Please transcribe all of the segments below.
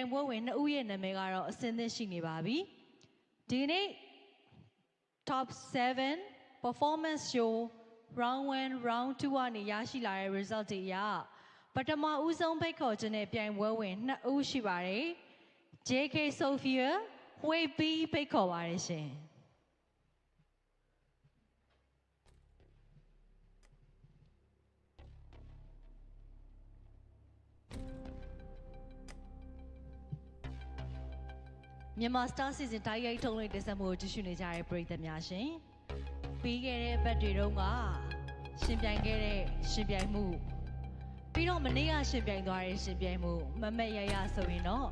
င်ပွဲဝင်နှစ်ဦးရဲ့နာမည်ကတော့အစင်းသင့်ရှိနေပါပြီဒီနေ့ top 7 performance show round 1 round 2ကနေရရှိလာတဲ့ result တွေအရပထမဦးဆုံးဖိတ်ခေါ်ခြင်းနဲ့ပြိုင်ပွဲဝင်နှစ်ဦးရှိပါတယ် JK Sophia ဝေးပြီးဖိတ်ခေါ်ပါတယ်ရှင် မြန်မာ Star Season တိုက်ရိုက်ထုတ်လွှင့်တင်ဆက်မှုကိုကြည့်ရှုနေကြတဲ့ပရိသတ်များရှင်ပြီးခဲ့တဲ့ဘက်တွေတုန်းကရှင်ပြိုင်ခဲ့တဲ့ရှင်ပြိုင်မှုပြီးတော့မနေ့ကရှင်ပြိုင်သွားတဲ့ရှင်ပြိုင်မှုမမက်ရရဆိုရင်တော့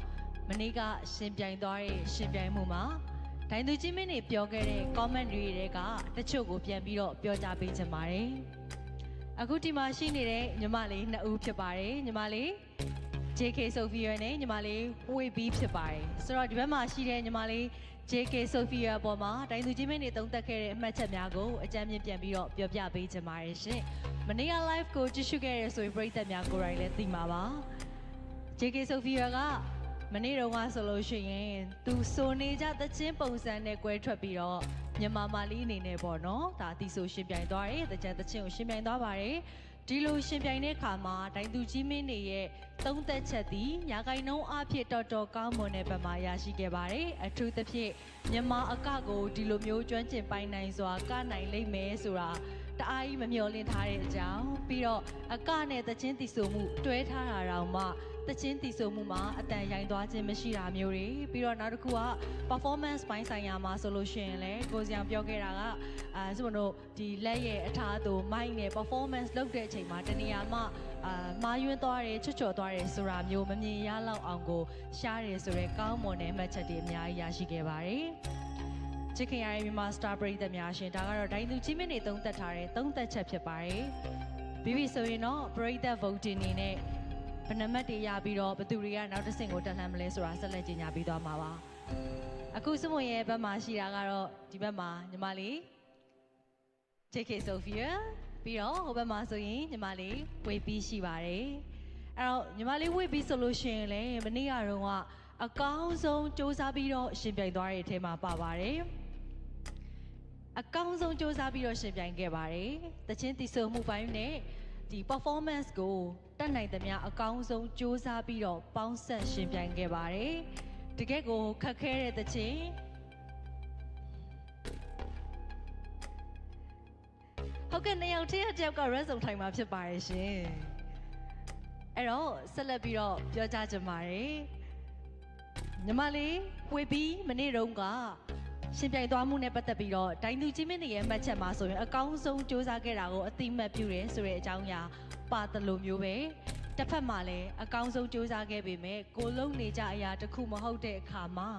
မနေ့ကရှင်ပြိုင်သွားတဲ့ရှင်ပြိုင်မှုမှာဒိုင်သူချင်းမင်းတွေပြောခဲ့တဲ့ comment တွေတွေကတချို့ကိုပြန်ပြီးတော့ပြောကြပေးချင်ပါတယ်အခုဒီမှာရှိနေတဲ့ညီမလေးနှစ်ဦးဖြစ်ပါတယ်ညီမလေး JK Sophia နဲ့ညီမလေးဝေပြီးဖြစ်ပါတယ်ဆိုတော့ဒီဘက်မှာရှိတဲ့ညီမလေး JK Sophia အပေါ်မှာတိုင်းသူချင်းမင်းတွေတုံးသက်ခဲ့တဲ့အမှတ်ချက်များကိုအကြမ်းမြင့်ပြန်ပြီးတော့ပြောပြပေးချင်ပါတယ်ရှင်မနေ့က live ကိုကြည့်ရှုခဲ့ရဆိုရင်ပရိသတ်များကိုယ်တိုင်လည်းသိမှာပါ JK Sophia က မနေ့တုန်းကဆိုလို့ရှိရင်သူစိုးနေကြသချင်းပုံစံနဲ့ကွဲထွက်ပြီးတော့မြန်မာမာလီအနေနဲ့ပေါ့နော်ဒါအတီဆိုရှင်ပြိုင်သွားတယ်တကြံသချင်းကိုရှင်ပြိုင်သွားပါတယ်ဒီလိုရှင်ပြိုင်တဲ့အခါမှာဒိုင်သူကြီးမင်းတွေရဲ့သုံးသက်ချက်သည်ညာကိုင်နှုံးအဖြစ်တော်တော်ကောင်းမွန်တဲ့ဘက်မှာရရှိခဲ့ပါတယ်အထူးသဖြင့်မြန်မာအကကိုဒီလိုမျိုးကျွမ်းကျင်ပိုင်နိုင်စွာကနိုင်လိမ့်မယ်ဆိုတာ တအားကြီးမမျှော်လင့်ထားတဲ့အကြောင်းပြီးတော့အကနဲ့သချင်းတီဆိုမှုတွဲထားတာတောင်မှတချင်းတီဆိုမှုမှာအတန်ရိုင်သွားခြင်းမရှိတာမျိုးတွေပြီးတော့နောက်တစ်ခုက performance ပိုင်းဆိုင်ရာမှာဆိုလို့ရှိရင်လည်းကိုစံပြောခဲ့တာကအာဆိုမလို့ဒီလက်ရဲ့အထားသူမိုက်နဲ့ performance လုပ်တဲ့အချိန်မှာတနေရာမှာအာမာယွန်းသွားတယ်ချွတ်ချော်သွားတယ်ဆိုတာမျိုးမမြင်ရလောက်အောင်ကိုရှားတယ်ဆိုတော့ကောင်းမွန်တဲ့မှတ်ချက်တွေအများကြီးရရှိခဲ့ပါတယ် ချစ်ခင်ရတဲ့မြန်မာ star ပရိသတ်များရှင်ဒါကတော့ဒိုင်သူချင်းမင်းတွေသုံးသက်ထားတဲ့သုံးသက်ချက်ဖြစ်ပါတယ်ပြီးပြီဆိုရင်တော့ပရိသတ် voting နေနဲ့ဘယ်နှမတ်တွေရပြီးတော့ဘယ်သူတွေကနောက်တစ်ဆင့်ကိုတက်လှမ်းမလဲဆိုတာဆက်လက်ကြီးညာပြီးသွားမှာပါအခုစမွန်ရဲ့ဘက်မှာရှိတာကတော့ဒီဘက်မှာညီမလေး JK Sophia ပြီးတော့ဟိုဘက်မှာဆိုရင်ညီမလေးဝေပြီးရှိပါတယ်အဲ့တော့ညီမလေးဝေပြီးဆိုလို့ရှိရင်လည်းမနေ့ကတော့ကအကောင်းဆုံးစူးစမ်းပြီးတော့ရှင်ပြိုင်သွားတဲ့အထဲမှာပါပါတယ် အကောင်းဆုံးစူးစမ်းပြီးတော့ရှင်ပြိုင်ခဲ့ပါတယ်တချင်းတီဆိုမှုပိုင်းနဲ့ဒီ performance ကိုတက်နိုင်သမျှအကောင်းဆုံးစူးစမ်းပြီးတော့ပေါင်းဆက်ရှင်ပြိုင်ခဲ့ပါတယ်တကယ့်ကိုခက်ခဲတဲ့တချင်းဟုတ်ကဲ့နှစ်ယောက်တည်းတစ်ယောက်က red zone ထိုင်မှာဖြစ်ပါရဲ့ရှင်အဲ့တော့ဆက်လက်ပြီးတော့ပြောကြကြပါရယ်ညီမလေးဝေပြီးမနေ့တုန်းက ရှင်ပြိုင်သွားမှုနဲ့ပတ်သက်ပြီးတော့ဒိုင်သူကြီးမင်းတွေရဲ့မှတ်ချက်မှာဆိုရင်အကောင်းဆုံးစူးစမ်းခဲ့တာကိုအတိမတ်ပြုတယ်ဆိုတဲ့အကြောင်းအရာပါတယ်လို့မျိုးပဲတစ်ဖက်မှာလည်းအကောင်းဆုံးစူးစမ်းခဲ့ပေမဲ့ကိုလုံးနေကြအရာတစ်ခုမဟုတ်တဲ့အခါမှာ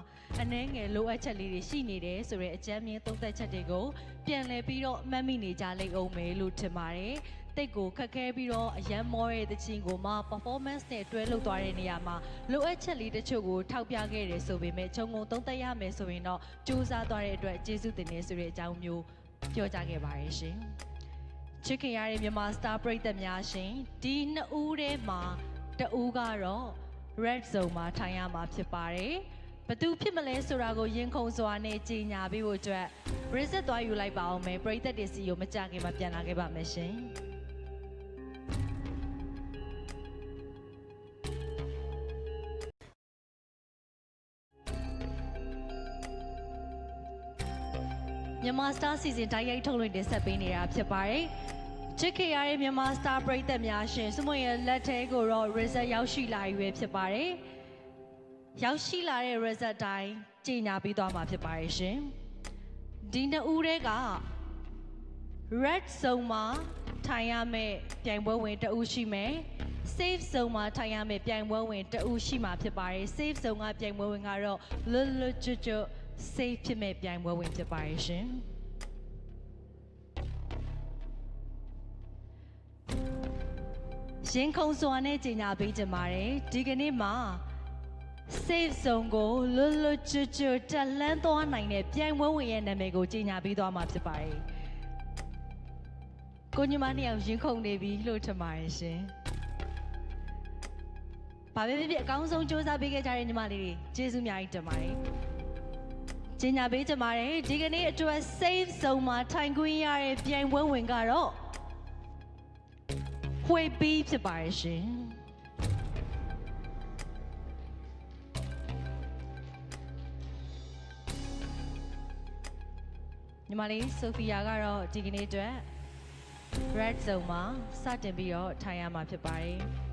အနှဲငယ်လိုအပ်ချက်လေးတွေရှိနေတယ်ဆိုတဲ့အကြမ်းမြင်သုံးသက်ချက်တွေကိုပြန်လဲပြီးတော့မှတ်မိနေကြလိမ့်အောင်မယ်လို့ထင်ပါတယ်။ တိတ်ကိုခက်ခဲပြီးတော့အရန်မောတဲ့တခြင်းကိုမှ performance နဲ့တွဲလုပ်သွားတဲ့နေရာမှာလိုအပ်ချက်လေးတချို့ကိုထောက်ပြခဲ့တယ်ဆိုပေမဲ့ခြုံငုံသုံးသက်ရမယ်ဆိုရင်တော့စူးစမ်းသွားတဲ့အတွက်ကျေးဇူးတင်နေဆိုတဲ့အကြောင်းမျိုးပြောကြခဲ့ပါရဲ့ရှင်။ချစ်ခင်ရတဲ့မြန်မာ star ပရိသတ်များရှင်ဒီနှစ်ဦးထဲမှာတဦးကတော့ red zone မှာထိုင်ရမှာဖြစ်ပါတယ်။ဘသူဖြစ်မလဲဆိုတာကိုရင်ခုန်စွာနဲ့ကြီးညာပေးဖို့အတွက် reset သွားယူလိုက်ပါအောင်မယ်ပရိသတ်တွေစီကိုမကြခင်မှာပြန်လာခဲ့ပါမယ်ရှင် မြန်မာ Star Season တိုက်ရိုက်ထုတ်လွှင့်တင်ဆက်ပေးနေတာဖြစ်ပါတယ်ချစ်ခင်ရတဲ့မြန်မာ Star ပရိသတ်များရှင်စမွန်ရဲ့လက်ထဲကိုတော့ reset ရောက်ရှိလာပြီပဲဖြစ်ပါတယ်ရောက်ရှိလာတဲ့ reset တိုင်းကြီးညာပေးသွားမှာဖြစ်ပါတယ်ရှင်ဒီနှစ်ဦးတည်းက red zone မှာထိုင်ရမယ့်ပြိုင်ပွဲဝင်တဦးရှိမယ် safe zone မှာထိုင်ရမယ့်ပြိုင်ပွဲဝင်တဦးရှိမှာဖြစ်ပါတယ် safe zone ကပြိုင်ပွဲဝင်ကတော့လွတ်လွတ်ကျွတ်ကျွတ် safe ဖြစ်မဲ့ပြိုင်ပွဲဝင်ဖြစ်ပါတယ်ရှင်ရင်ခုန်စွာနဲ့ကြီးညာပေးကြပါတယ်ဒီကနေ့မှာ safe zone ကိုလွတ်လွတ်ကျွတ်ကျွတ်တက်လှမ်းသွားနိုင်တဲ့ပြိုင်ပွဲဝင်ရဲ့နာမည်ကိုကြီးညာပေးသွားမှာဖြစ်ပါတယ်ကိုညီမနှစ်ယောက်ရင်ခုန်နေပြီလို့ထင်ပါတယ်ရှင်ဘာပဲဖြစ်ဖြစ်အကောင်းဆုံးစူးစမ်းပေးခဲ့ကြတဲ့ညီမလေးတွေကျေးဇူးအများကြီးတင်ပါတယ် ကျင်ညာပေးကြပါတယ်ဒီကနေ့အတွက် safe zone မှာထိုင်ခွင့်ရတဲ့ပြိုင်ပွဲဝင်ကတော့ဝှေပီးဖြစ်ပါတယ်ရှင်ညီမလေးဆိုဖီယာကတော့ဒီကနေ့အတွက် red zone မှာစတင်ပြီးတော့ထိုင်ရမှာဖြစ်ပါတယ်